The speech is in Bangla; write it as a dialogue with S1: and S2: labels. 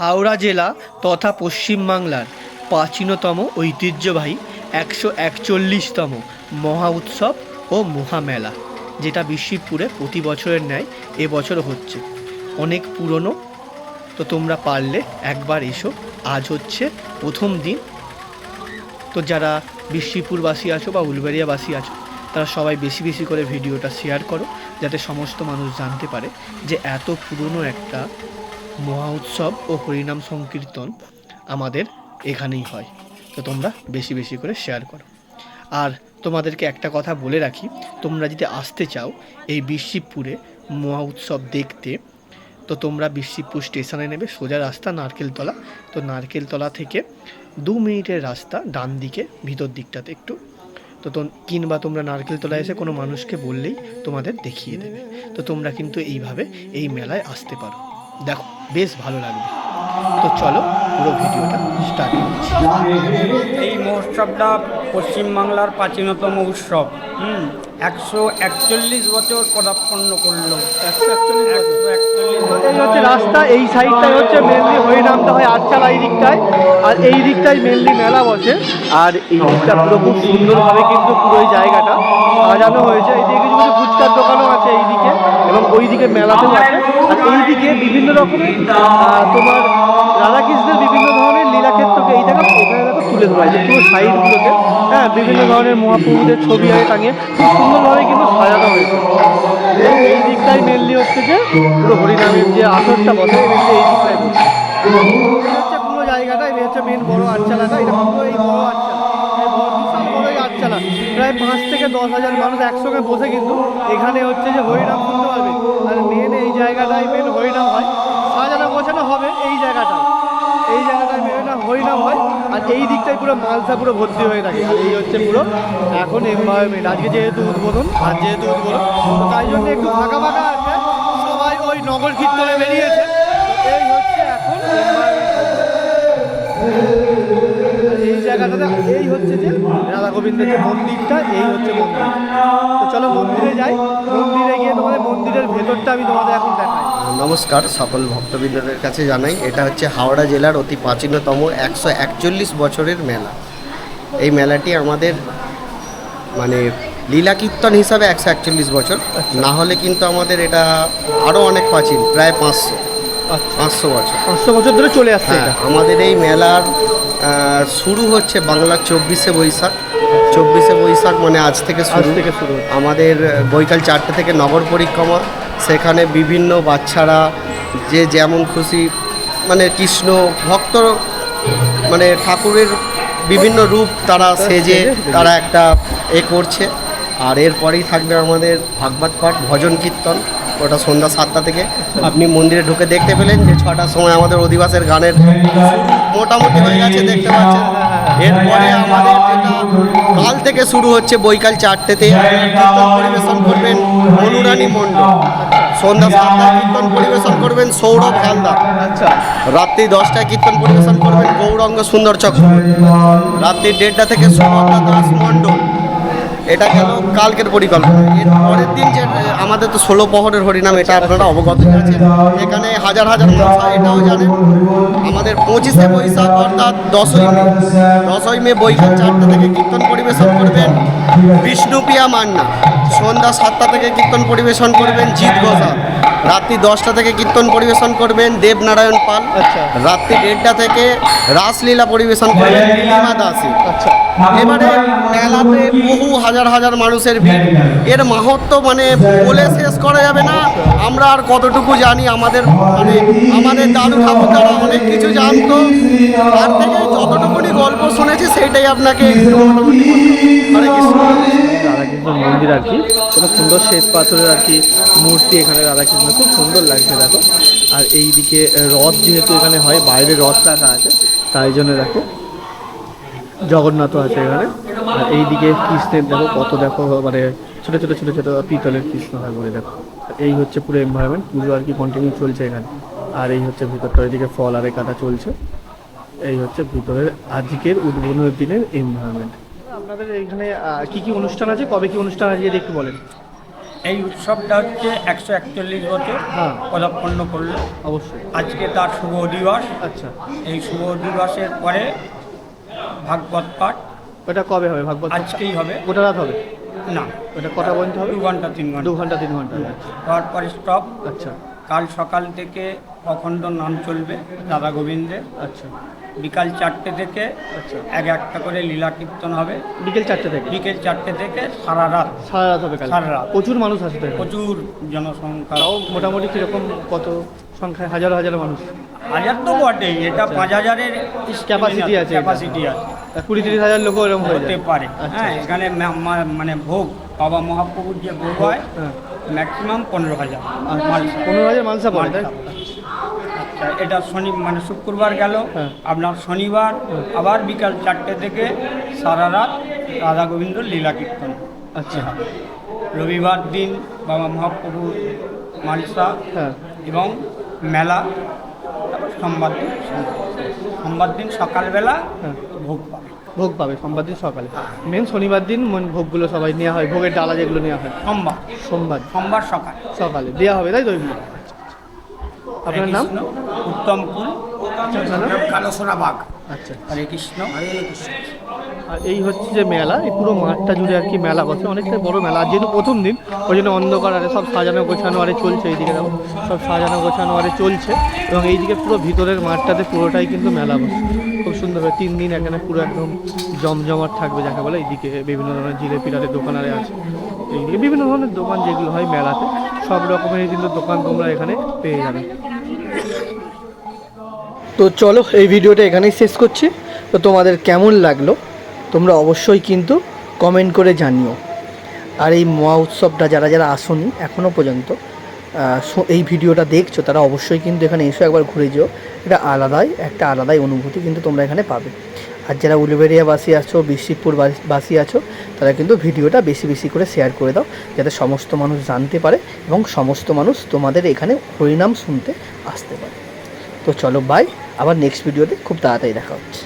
S1: হাওড়া জেলা তথা পশ্চিমবাংলার প্রাচীনতম ঐতিহ্যবাহী একশো একচল্লিশতম মহা উৎসব ও মহামেলা যেটা বিশ্বপুরে প্রতি বছরের ন্যায় এবছর হচ্ছে। অনেক পুরনো, তো তোমরা পারলে একবার এসো, আজ হচ্ছে প্রথম দিন। তো যারা বিশ্বপুরবাসী আছো বা উলবেরিয়াবাসী আছো, তারা সবাই বেশি বেশি করে ভিডিওটা শেয়ার করো, যাতে সমস্ত মানুষ জানতে পারে যে এত পুরনো একটা মহা উৎসব ও হরিনাম সংকীর্তন আমাদের এখানেই হয়। তো তোমরা বেশি বেশি করে শেয়ার করো। আর তোমাদেরকে একটা কথা বলে রাখি, তোমরা যদি আসতে চাও এই বিশ্বপুরে মহা উৎসব দেখতে, তো তোমরা বিশ্বপুর স্টেশনে নেবে সোজা রাস্তা নারকেলতলা। তো নারকেলতলা থেকে দু মিনিটের রাস্তা ডান দিকে, ভিতর দিকটাতে একটু। তো তো কিংবা তোমরা নারকেলতলা এসে কোনো মানুষকে বললেই তোমাদের দেখিয়ে দেবে। তো তোমরা কিন্তু এইভাবে এই মেলায় আসতে পারো। দেখো বেশ ভালো লাগবে। তো চলো পুরো ভিডিওটা স্টার্ট করছি
S2: এই মহোৎসবটা পশ্চিমবাংলার প্রাচীনতম উৎসব। হুম একশো একচল্লিশ বছর পদার্পন্ন করল। একশো একচল্লিশ
S1: এই হচ্ছে রাস্তা এই সাইডটাই হচ্ছে মেনলি হয়ে নামতে হয় আটচালা এই দিকটায়। আর এই দিকটাই মেনলি মেলা বসে। আর এই দিকটা পুরো খুব সুন্দরভাবে কিন্তু পুরো এই জায়গাটা সাজানো হয়েছে। এই দিকে কিছু কিছু ফুচকার দোকানও আছে এই দিকে এবং ওই দিকে মেলাতেও আছে। আর এই দিকে বিভিন্ন রকমের তোমার রাধাকৃষ্ণের বিভিন্ন ধরনের লীলাক্ষেত্রকে এই জায়গা এখানে দেখো তুলে ধরা হয়েছে, পুরো সাইডগুলোকে। হ্যাঁ বিভিন্ন ধরনের মহাপ্রভুদের ছবি আগে টাঙিয়ে খুব সুন্দরভাবে কিন্তু সাজানো হয়েছে। এই এই দিকটাই মেনলি হচ্ছে যে পুরো হরিনামের যে আসরটা বসে, এই দিকটাই পুরো জায়গাটা, এই হচ্ছে মেন বড় আটচালাটা এটা পুরো এই বড় আটচালা প্রায় পাঁচ থেকে দশ হাজার মানুষ একসঙ্গে বসে কিন্তু এখানে হচ্ছে যে হরিনাম শুনতে পারবে। আর মেন এই জায়গাটাই মেন হরিনাম হয়। সাজানো গোছানো হবে এই জায়গাটায়। এই জায়গাটায় মেন হরিনাম হয়। আর এই দিকটাই পুরো মালসা পুরো ভর্তি হয়ে থাকে। আর এই হচ্ছে পুরো এখন এনভায়রনমেন্ট আজকে যেহেতু উদ্বোধন, আর যেহেতু উদ্বোধন তাই জন্য একটু ফাঁকা ফাঁকা আছে। সবাই ওই নগর কীর্তনে বেরিয়েছে। এই হচ্ছে এখন আর এই হচ্ছে যে রাধা গোবিন্দের যে মন্দিরটা এই হচ্ছে মন্দির। তো চলো মন্দিরে যাই। মন্দিরে গিয়ে তোমাদের মন্দিরের ভেতরটা আমি তোমাদের এখন দেখাই।
S3: নমস্কার সকল ভক্তবৃন্দদের কাছে জানাই এটা হচ্ছে হাওড়া জেলার অতি প্রাচীনতম একশো একচল্লিশ বছরের মেলা। এই মেলাটি আমাদের মানে লীলা কীর্তন হিসাবে একশো একচল্লিশ বছর। না হলে কিন্তু আমাদের এটা আরও অনেক প্রাচীন প্রায় পাঁচশো
S1: আচ্ছা।
S3: পাঁচশো বছর।
S1: পাঁচশো বছর ধরে চলে আসছে
S3: হ্যাঁ আমাদের এই মেলার শুরু হচ্ছে বাংলার চব্বিশে বৈশাখ। চব্বিশে বৈশাখ মানে আজ থেকে শুরু।
S1: থেকে শুরু।
S3: আমাদের বৈকাল চারটে থেকে নগর পরিক্রমা। সেখানে বিভিন্ন বাচ্চারা যে যেমন খুশি মানে কৃষ্ণ ভক্ত মানে ঠাকুরের বিভিন্ন রূপ তারা সেজে তারা একটা এ করছে। আর এরপরেই থাকবে আমাদের ভাগবত পাঠ ভজন কীর্তন। ওটা সন্ধ্যা সাতটা থেকে আপনি মন্দিরে ঢুকে দেখতে পেলেন যে ছটার সময় আমাদের অধিবাসের গানের মোটামুটি হয়ে গেছে, দেখতে পাচ্ছেন। এরপরে আমাদের কাল থেকে শুরু হচ্ছে বৈকাল চারটেতে কীর্তন পরিবেশন করবেন অনুরানী মণ্ডল। সন্ধ্যা সাতটায় কীর্তন পরিবেশন করবেন সৌরভ হালদার। রাত্রি দশটায় কীর্তন পরিবেশন করবেন গৌরঙ্গ সুন্দর চক্র। রাত্রি দেড়টা থেকে সুভদ্রা দাস মণ্ডল। এটা গেল কালকের পরিকল্পনা। এর পরের দিন যে আমাদের তো ষোলো পহরের হরিনাম, এটা আপনারা অবগত আছেন। এখানে হাজার হাজার মানুষ এটাও জানেন। আমাদের পঁচিশে বৈশাখ, অর্থাৎ দশই মে। দশই মে বৈশাখ চারটা থেকে কীর্তন পরিবেশন করবেন বিষ্ণুপ্রিয়া মান্না। সন্ধ্যা সাতটা থেকে কীর্তন পরিবেশন করবেন জিৎ ঘোষাল। রাত্রি দশটা থেকে কীর্তন পরিবেশন করবেন দেবনারায়ণ পাল।
S1: আচ্ছা।
S3: রাত্রি দেড়টা থেকে রাসলীলা পরিবেশন করবেন নীলিমা দাসী।
S1: আচ্ছা।
S3: এবারে মেলাতে বহু হাজার হাজার মানুষের ভিড়। এর মাহাত্ম মানে বলে শেষ করা যাবে না। আমরা আর কতটুকু জানি আমাদের মানে আমাদের দাদু ঠাকুরদারা অনেক কিছু জানতো। তার থেকে যতটুকুনি গল্প শুনেছি সেইটাই আপনাকে
S1: মন্দির আর কি। কত সুন্দর শ্বেত পাথরের আর কি মূর্তি এখানে রাধাকৃষ্ণ খুব সুন্দর লাগছে দেখো। আর এই দিকে রথ যেহেতু এখানে হয়, বাইরে রথ রাখা আছে, তাই জন্য দেখো জগন্নাথও আছে এখানে। আর এই দিকে কৃষ্ণের দেখো কত দেখো মানে ছোটো ছোটো ছোটো ছোটো পিতলের কৃষ্ণ হয় বলে দেখো। এই হচ্ছে পুরো এনভায়রনমেন্ট পুজো আর কি কন্টিনিউ চলছে এখানে। আর এই হচ্ছে ভিতরটা, এদিকে ফল আরে কাটা চলছে। এই হচ্ছে ভিতরের আজকের উদ্বোধনের দিনের এনভায়রনমেন্ট আপনাদের এখানে কি কি অনুষ্ঠান আছে? কবে কি অনুষ্ঠান আছে যদি একটু বলেন।
S2: এই উৎসবটা হচ্ছে একশো একচল্লিশ বছর
S1: হ্যাঁ।
S2: পদার্পন্ন করল।
S1: অবশ্যই।
S2: আজকে তার শুভ দিবস
S1: আচ্ছা।
S2: এই শুভ দিবসের পরে ভাগবত পাঠ।
S1: ওটা কবে হবে ভাগবত
S2: আজকেই হবে।
S1: গোটা রাত হবে?
S2: না।
S1: ওটা কটা পর্যন্ত হবে?
S2: দু ঘণ্টা তিন
S1: ঘণ্টা।
S2: দু
S1: ঘণ্টা তিন ঘণ্টা।
S2: তারপরে স্টপ
S1: আচ্ছা।
S2: কাল সকাল থেকে অখণ্ড নাম চলবে দাদা গোবিন্দের।
S1: আচ্ছা।
S2: বিকাল চারটে থেকে
S1: আচ্ছা।
S2: এক একটা করে লীলা কীর্তন হবে।
S1: বিকেল চারটে থেকে?
S2: বিকেল চারটে থেকে সারা রাত।
S1: সারা রাত হবে
S2: সারা রাত।
S1: প্রচুর মানুষ আসে তো
S2: প্রচুর জনসংখ্যা।
S1: মোটামুটি কীরকম কত সংখ্যায়? হাজার হাজার মানুষ?
S2: হাজার তো বটেই এটা পাঁচ হাজারের
S1: ক্যাপাসিটি আছে
S2: ক্যাপাসিটি আছে।
S1: কুড়ি তিরিশ হাজার লোক এরকম
S2: হতে পারে।
S1: আচ্ছা।
S2: হ্যাঁ এখানে মা- মা- মানে ভোগ বাবা মহাপ্রভুর যে ভোগ হয় ম্যাক্সিমাম পনেরো হাজার।
S1: আচ্ছা। পনেরো হাজার মানসা পড়ে তাই
S2: মালসা। আচ্ছা, এটা শনি মানে শুক্রবার গেল।
S1: হ্যাঁ।
S2: আপনার শনিবার আবার বিকাল চারটে থেকে সারা রাত রাধা গোবিন্দ লীলা কীর্তন।
S1: আচ্ছা।
S2: রবিবার দিন বাবা মহাপ্রভুর মালসা
S1: হ্যাঁ।
S2: এবং মেলা সোমবার দিন সোমবার দিন সকালবেলা
S1: হ্যাঁ।
S2: ভোগ পাবে।
S1: ভোগ পাবে সোমবার দিন সকালে। মেন শনিবার দিন মন- ভোগগুলো সবাই নেওয়া হয় ভোগের ডালা যেগুলো নেওয়া হয়।
S2: সোমবার।
S1: সোমবার।
S2: সোমবার সকাল।
S1: সকালে। দেওয়া হবে তাই তো? আপনার নাম?
S2: উত্তম কুল বাঘ।
S1: আচ্ছা।
S2: হরে কৃষ্ণ হরে কৃষ্ণ।
S1: আর এই হচ্ছে যে মেলা এই পুরো মাঠটা জুড়ে আর কি মেলা বসে অনেকটাই বড় মেলা। আর যেহেতু প্রথম দিন ওই জন্য অন্ধকার আরে সব সাজানো গোছানো আরে চলছে এইদিকে দেখো সব সাজানো গোছানো আরে চলছে। এবং এইদিকে পুরো ভিতরের মাঠটাতে পুরোটাই কিন্তু মেলা বসে। খুব সুন্দর হয় তিন দিন এখানে পুরো একদম জমজমাট থাকবে যাকে বলে এইদিকে বিভিন্ন ধরনের জিলেপি আরে দোকান আরে আছে। এইদিকে বিভিন্ন ধরনের দোকান যেগুলো হয় মেলাতে সব রকমের কিন্তু দোকান তোমরা এখানে পেয়ে যাবে। তো চলো, এই ভিডিওটা এখানেই শেষ করছি। তো তোমাদের কেমন লাগল, তোমরা অবশ্যই কিন্তু কমেন্ট করে জানিও। আর এই মহা উৎসবটা যারা যারা আসনি এখনও পর্যন্ত এই ভিডিওটা দেখছ, তারা অবশ্যই কিন্তু এখানে এসে, একবার ঘুরে যেও। এটা আলাদাই, একটা আলাদাই অনুভূতি কিন্তু তোমরা এখানে পাবে। আর যারা উলুবেরিয়া বাসী আছো বিশিবপুর বাসী আছো, তারা কিন্তু ভিডিওটা বেশি বেশি করে শেয়ার করে দাও, যাতে সমস্ত মানুষ জানতে পারে এবং সমস্ত মানুষ তোমাদের এখানে হরিনাম শুনতে আসতে পারে। তো চলো বাই আবার নেক্সট ভিডিওতে খুব তাড়াতাড়ি দেখা হচ্ছে।